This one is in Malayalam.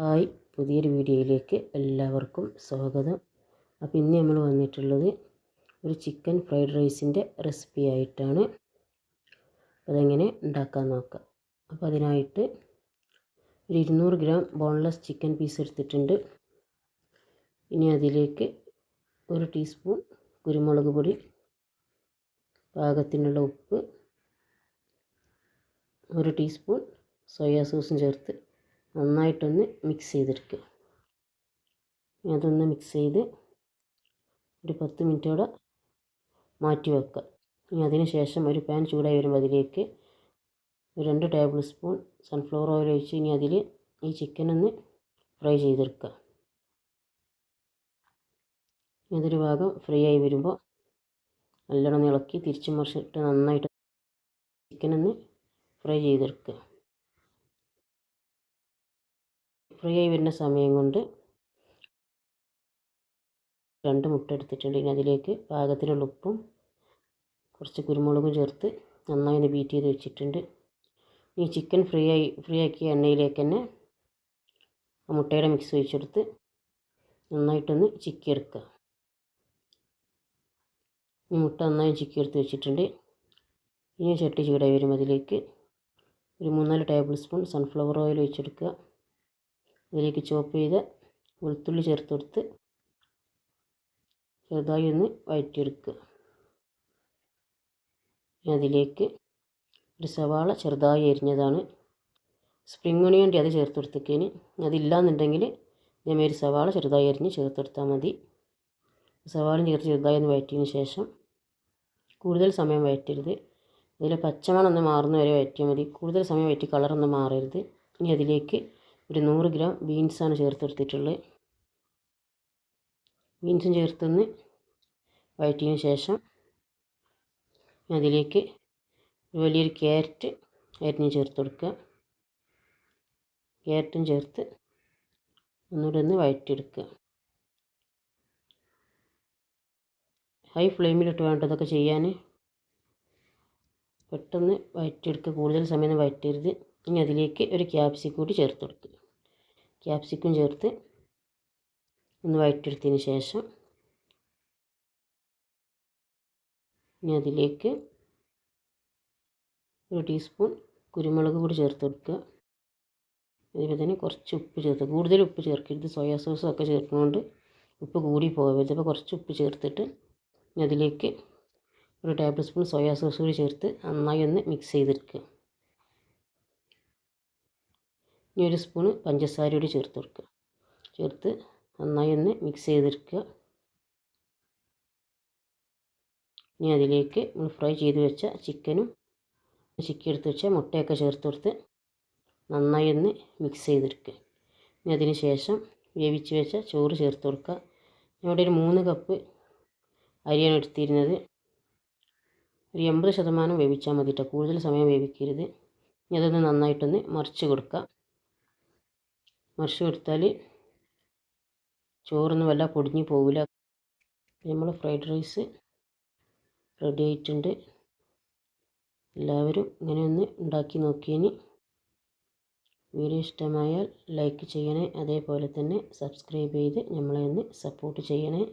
ഹായ്. പുതിയൊരു വീഡിയോയിലേക്ക് എല്ലാവർക്കും സ്വാഗതം. അപ്പോൾ ഇന്ന് നമ്മൾ വന്നിട്ടുള്ളത് ഒരു ചിക്കൻ ഫ്രൈഡ് റൈസിന്റെ റെസിപ്പി ആയിട്ടാണ്. അതെങ്ങനെ ഉണ്ടാക്കാൻ നോക്കാം. അപ്പോൾ അതിനായിട്ട് ഒരു ഇരുന്നൂറ് ഗ്രാം ബോൺലെസ് ചിക്കൻ പീസ് എടുത്തിട്ടുണ്ട്. ഇനി അതിലേക്ക് ഒരു ടീസ്പൂൺ കുരുമുളക് പൊടി പാകത്തിനുള്ള ഉപ്പ് ഒരു ടീസ്പൂൺ സോയാ സോസും ചേർത്ത് നന്നായിട്ടൊന്ന് മിക്സ് ചെയ്തെടുക്കുക. അതൊന്ന് മിക്സ് ചെയ്ത് ഒരു പത്ത് മിനിറ്റോടെ മാറ്റി വെക്കുക. ഇനി അതിന് ശേഷം ഒരു പാൻ ചൂടായി വരുമ്പോൾ അതിലേക്ക് രണ്ട് ടേബിൾ സ്പൂൺ സൺഫ്ലവർ ഓയിൽ ഒഴിച്ച് ഇനി അതിൽ ഈ ചിക്കൻ ഒന്ന് ഫ്രൈ ചെയ്തെടുക്കുക. അതൊരു ഭാഗം ഫ്രൈ ആയി വരുമ്പോൾ നല്ലോണം ഇളക്കി തിരിച്ചു മറിച്ചിട്ട് നന്നായിട്ട് ചിക്കൻ ഒന്ന് ഫ്രൈ ചെയ്തെടുക്കുക. ഫ്രൈ ആയി വരുന്ന സമയം കൊണ്ട് രണ്ട് മുട്ട എടുത്തിട്ടുണ്ട്. ഇനി അതിലേക്ക് പാകത്തിനുള്ള ഉപ്പും കുറച്ച് കുരുമുളകും ചേർത്ത് നന്നായി ഒന്ന് ബീറ്റ് ചെയ്ത് വെച്ചിട്ടുണ്ട്. ഈ ചിക്കൻ ഫ്രീ ആയി ഫ്രീ ആക്കിയ എണ്ണയിലേക്ക് തന്നെ ആ മുട്ടയുടെ മിക്സ് ഒഴിച്ചെടുത്ത് നന്നായിട്ടൊന്ന് ചിക്കി എടുക്കുക ഈ മുട്ട നന്നായി ചിക്കി എടുത്ത് വെച്ചിട്ടുണ്ട്. ഇനി ചട്ടി ചൂടായി വരും അതിലേക്ക് ഒരു മൂന്നാൽ ടേബിൾ സ്പൂൺ സൺഫ്ലവർ ഓയിൽ ഒഴിച്ചെടുക്കുക. അതിലേക്ക് ചോപ്പ് ചെയ്ത വെളുത്തുള്ളി ചേർത്ത് കൊടുത്ത് ചെറുതായി ഒന്ന് വഴറ്റിയെടുക്കുക. അതിലേക്ക് ഒരു സവാള ചെറുതായി എരിഞ്ഞതാണ് സ്പ്രിംഗ് ഒണിയൻ അത് ചേർത്ത് കൊടുത്തേക്കേന് അതില്ലാന്നുണ്ടെങ്കിൽ ഇതേമാതിരി സവാള ചെറുതായി അരിഞ്ഞ് ചേർത്ത് കൊടുത്താൽ മതി. സവാള ചേർത്ത് ചെറുതായി ഒന്ന് വഴറ്റിയതിന് ശേഷം കൂടുതൽ സമയം വഴറ്റരുത്. അതിൽ പച്ചമണം ഒന്ന് മാറുന്ന വരെ വഴറ്റിയാൽ മതി. കൂടുതൽ സമയം വഴറ്റി കളറൊന്നും മാറരുത്. ഇനി അതിലേക്ക് ഒരു നൂറ് ഗ്രാം ബീൻസാണ് ചേർത്തെടുത്തിട്ടുള്ളത്. ബീൻസും ചേർത്തൊന്ന് വഴറ്റിയതിന് ശേഷം അതിലേക്ക് വലിയൊരു ക്യാരറ്റ് അരിഞ്ഞ് ചേർത്ത് കൊടുക്കുക ക്യാരറ്റും ചേർത്ത് ഒന്നുകൂടെ ഒന്ന് വഴറ്റിയെടുക്കുക. ഹൈ ഫ്ലെയിമിലിട്ട് വേണ്ടതൊക്കെ ചെയ്യാൻ പെട്ടെന്ന് വഴറ്റിയെടുക്കുക കൂടുതൽ സമയം വഴറ്റരുത് ഇനി അതിലേക്ക് ഒരു ക്യാപ്സിക്കം കൂടി ചേർത്ത് കൊടുക്കുക. ക്യാപ്സിക്കം ചേർത്ത് ഒന്ന് വഴറ്റിയെടുത്തതിന് ശേഷം ഇനി അതിലേക്ക് ഒരു ടീസ്പൂൺ കുരുമുളക് കൂടി ചേർത്ത് കൊടുക്കുക. അതുപോലെ തന്നെ കുറച്ച് ഉപ്പ് ചേർത്ത് കൂടുതൽ ഉപ്പ് ചേർക്കരുത്. സോയാ സോസും ഒക്കെ ചേർക്കുന്നതുകൊണ്ട് ഉപ്പ് കൂടി പോകരുത് അപ്പോൾ കുറച്ച് ഉപ്പ് ചേർത്തിട്ട് ഇനി അതിലേക്ക് ഒരു ടേബിൾ സ്പൂൺ സോയാ സോസ് കൂടി ചേർത്ത് നന്നായി ഒന്ന് മിക്സ് ചെയ്തെടുക്കുക. ഇനി ഒരു സ്പൂണ് പഞ്ചസാര കൂടി ചേർത്ത് കൊടുക്കുക. ചേർത്ത് നന്നായി ഒന്ന് മിക്സ് ചെയ്തെടുക്കുക. ഇനി അതിലേക്ക് നമ്മൾ ഫ്രൈ ചെയ്ത് വെച്ച ചിക്കനും ചിക്കൻ എടുത്ത് വെച്ച മുട്ടയൊക്കെ ചേർത്ത് കൊടുത്ത് നന്നായി ഒന്ന് മിക്സ് ചെയ്തെടുക്കുക. ഇനി അതിന് ശേഷം വേവിച്ച് വെച്ച ചോറ് ചേർത്ത് കൊടുക്കുക. ഇവിടെ ഒരു മൂന്ന് കപ്പ് അരിയാണ് എടുത്തിരുന്നത്. ഒരു എൺപത് ശതമാനം വേവിച്ചാൽ മതി കേട്ടോ കൂടുതൽ സമയം വേവിക്കരുത്. ഇനി അതൊന്ന് നന്നായിട്ടൊന്ന് മറിച്ച് കൊടുക്കുക മറിച്ച് കൊടുത്താൽ ചോറൊന്നും വല്ല പൊടിഞ്ഞ് പോവില്ല. നമ്മൾ ഫ്രൈഡ് റൈസ് റെഡി ആയിട്ടുണ്ട്. എല്ലാവരും ഇങ്ങനെ ഒന്ന് ഉണ്ടാക്കി നോക്കിയതിന് വീഡിയോ ഇഷ്ടമായാൽ ലൈക്ക് ചെയ്യണേ. അതേപോലെ തന്നെ സബ്സ്ക്രൈബ് ചെയ്ത് നമ്മളെ ഒന്ന് സപ്പോർട്ട് ചെയ്യണേ.